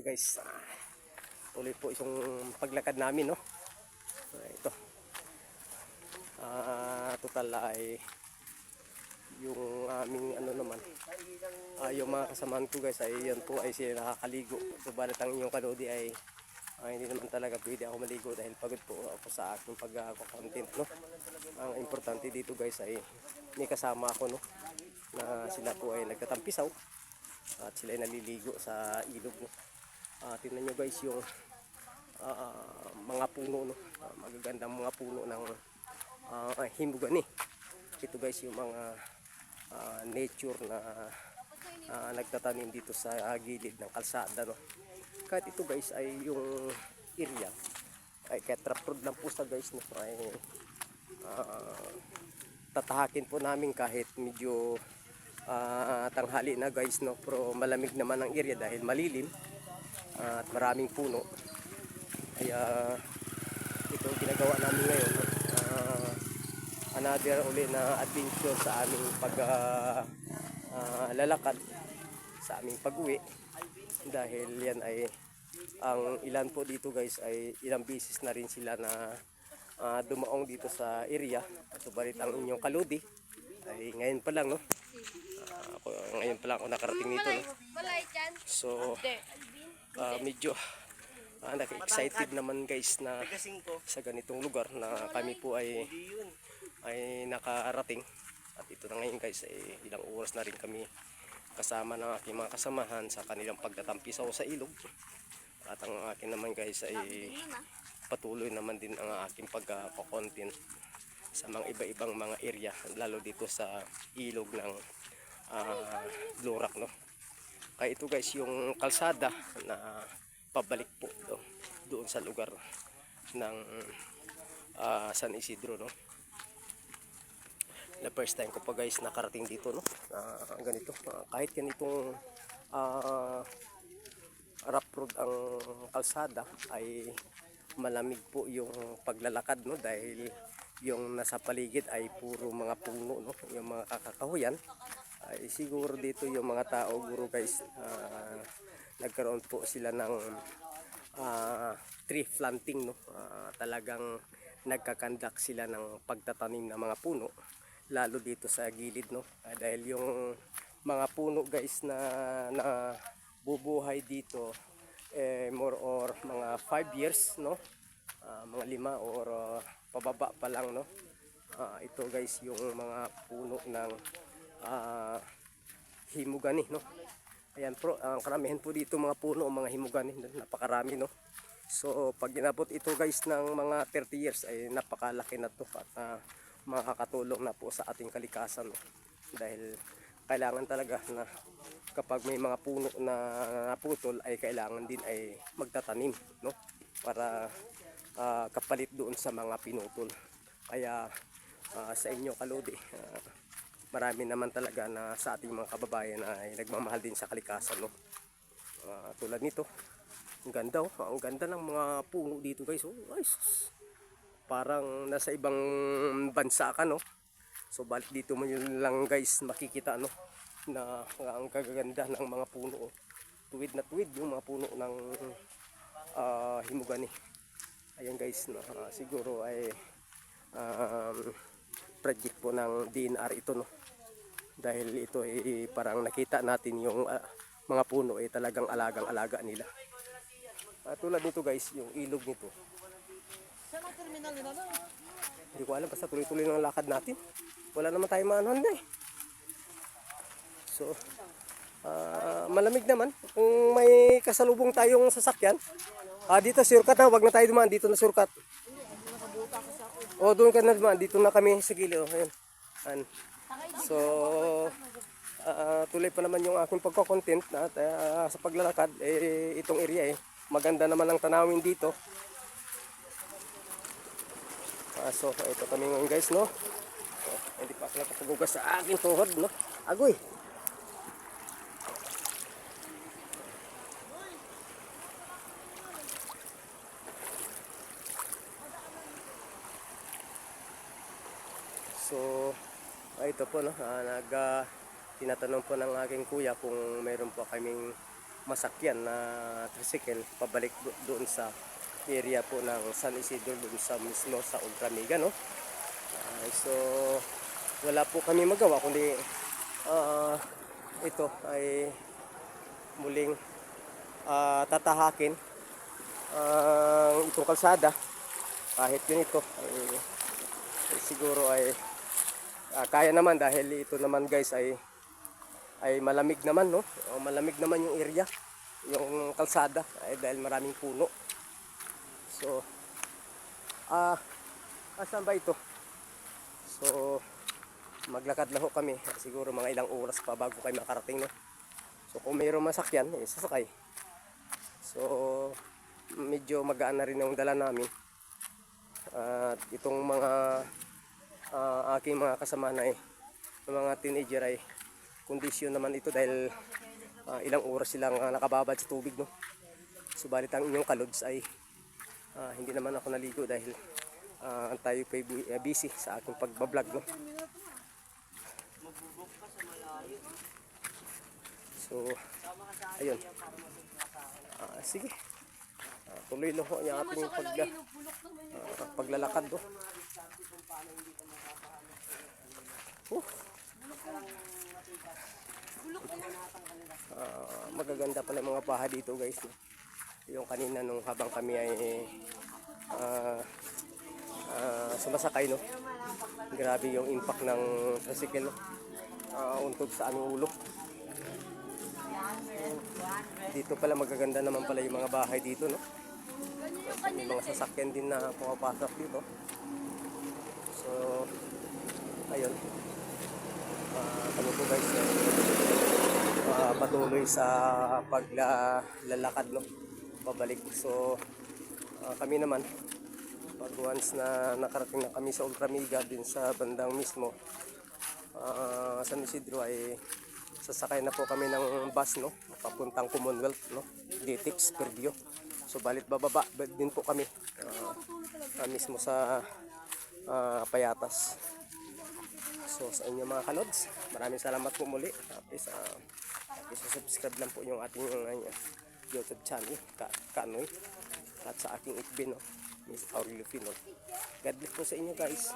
ito guys. Ah, tuloy po isang paglakad namin no. Ah, ito. Ah, total ay yung aming ano naman ah, yung mga kasamahan ko guys ay yan po ay sila nakakaligo subalit ang inyong kalodi ay ah, hindi naman talaga pwede ako maligo dahil pagod po ako sa aking pag-content no ang importante dito guys ay may kasama ako no na sila po ay nagtatampisaw at sila ay naliligo sa ilog no Ah, tingnan nyo guys yung ah, mga puno no? Ah, magagandang mga puno ng uh, himugani ito guys yung mga ah, nature na ah, nagtatanim dito sa ah, gilid ng kalsada no? Kahit ito guys ay yung area ay kahit rough road lang po sa guys no? Ay ah, tatahakin po namin kahit medyo ah, tanghali na guys no? Pero malamig naman ang area dahil malilim at maraming puno. Kaya ito ang ginagawa namin ngayon? Ah, another uli na adventure sa aming pag ah, ah, lalakad sa aming pag-uwi. Dahil yan ay ang ilan po dito guys ay ilang beses na rin sila na ah, dumaong dito sa area. Subalit ang inyong kaludi. Ay ngayon pa lang no? Ako, ngayon pa lang ako nakarating dito no? So ah, medyo ah, naka-excited naman guys na sa ganitong lugar na kami po ay ay nakarating. At ito na ngayon guys ay ilang oras na rin kami kasama ng aking mga kasamahan sa kanilang pagtatampisaw sa ilog. At ang akin naman guys ay patuloy naman din ang aking pagkakontent sa mga iba-ibang mga area lalo dito sa ilog ng ah, Lorac no kaya ito guys yung kalsada na pabalik po do, doon sa lugar ng ah, San Isidro no? Na first time ko pa guys nakarating dito no? Ah, ganito Ah, kahit ganitong ah, rough road ang kalsada ay malamig po yung paglalakad no? Dahil yung nasa paligid ay puro mga puno no? Yung mga kakakahuyan ay siguro dito yung mga tao guro guys ah, nagkaroon po sila ng ah, tree planting no? Ah, talagang nagkakandak sila ng pagtatanim ng mga puno lalo dito sa gilid no? Ah, dahil yung mga puno guys na na bubuhay dito eh, more or mga 5 years no? Ah, mga lima or ah, pababa pa lang no? Ah, ito guys yung mga puno ng ah, himugani no? Ayan pro ang karamihan po dito mga puno mga himugani napakarami no? So pag inabot ito guys ng mga 30 years ay napakalaki na to at ah, makakatulong na po sa ating kalikasan no? dahil kailangan talaga na kapag may mga puno na naputol ay kailangan din ay magtatanim no? Para ah, kapalit doon sa mga pinutol. Kaya ah, sa inyo kalodi ah, marami naman talaga na sa ating mga kababayan ay nagmamahal din sa kalikasan no? Ah, tulad nito. Ang ganda oh. Ang ganda ng mga puno dito guys oh. Sus. Parang nasa ibang bansa ka no? So balik dito mo yun lang guys makikita no? Na ang kagaganda ng mga puno oh. tuwid na tuwid yung mga puno ng ah, himugani. Ayan guys no? Ah, siguro ay um, project po ng DNR ito no dahil ito ay parang nakita natin yung ah, mga puno ay talagang alagang alaga nila Ah, tulad nito guys yung ilog nito Saan ang terminal nila na? Hindi ko alam, basta tuloy-tuloy ng lakad natin. Wala naman tayong maanuhan na eh. So, ah, malamig naman. Kung may kasalubong tayong sasakyan, ah, dito shortcut na, wag na tayo dumaan, dito na shortcut. O, doon ka na dumaan, dito na kami sa gilid. Oh, ayun. Ayan. So, ah, tuloy pa naman yung aking pagko-content at ah, sa paglalakad, eh, itong area eh. Maganda naman ang tanawin dito. Ah, so, ito kami ngayon guys, no? So, hindi pa ako nakapagugas sa aking tuhod, no? Agoy! So, ah, ito po, no? Ah, nag, ah, tinatanong po ng aking kuya kung mayroon po kaming masakyan na tricycle pabalik do- doon sa area po ng San Isidro doon sa mismo sa Ultramiga no. Ah, so wala po kami magawa kundi ah, ito ay muling ah, tatahakin ang itong kalsada kahit ganito ay, ay siguro ay ah, kaya naman dahil ito naman guys ay ay malamig naman no? O, malamig naman yung area yung kalsada ay dahil maraming puno. So ah asan ba ito? So maglakad ho kami siguro mga ilang oras pa bago kayo makarating no? So kung mayroong masakyan eh, sasakay. So medyo magaan na rin ang dala namin. At itong mga ah, aking mga kasama na eh mga teenager ay kondisyon naman ito dahil ah, ilang oras silang ah, nakababad sa tubig no? Subalit ang inyong kalods ay ah, hindi naman ako naligo dahil ah, tayo pa busy sa aking pagbablog no? So ayun. Ah, sige. Ah, tuloy lang ho yung ating pagla, ah, paglalakad do Oh. Ah, magaganda pala mga baha dito guys. Yung kanina nung habang kami ay ah, ah, sumasakay no. Grabe yung impact ng tricycle no. Ah, untog sa aming ulo. Dito pala magaganda naman pala yung mga bahay dito no. May mga sasakyan din na pumapasok dito. So, ayun. Po guys ah, patuloy sa paglalakad no pabalik. So ah, kami naman pag once na nakarating na kami sa Ultramiga din sa bandang mismo ah, San Isidro ay sasakay na po kami ng bus no? Papuntang Commonwealth no? Ditix Perdio so balit bababa ba- din po kami ah, ah, mismo sa ah, Payatas So sa inyo mga kalods, maraming salamat po muli. Please, uh, please subscribe lang po yung ating uh, YouTube channel, Ka Kanoy. At sa aking FB, no, Miss Aurelio Pino. God bless po sa inyo guys.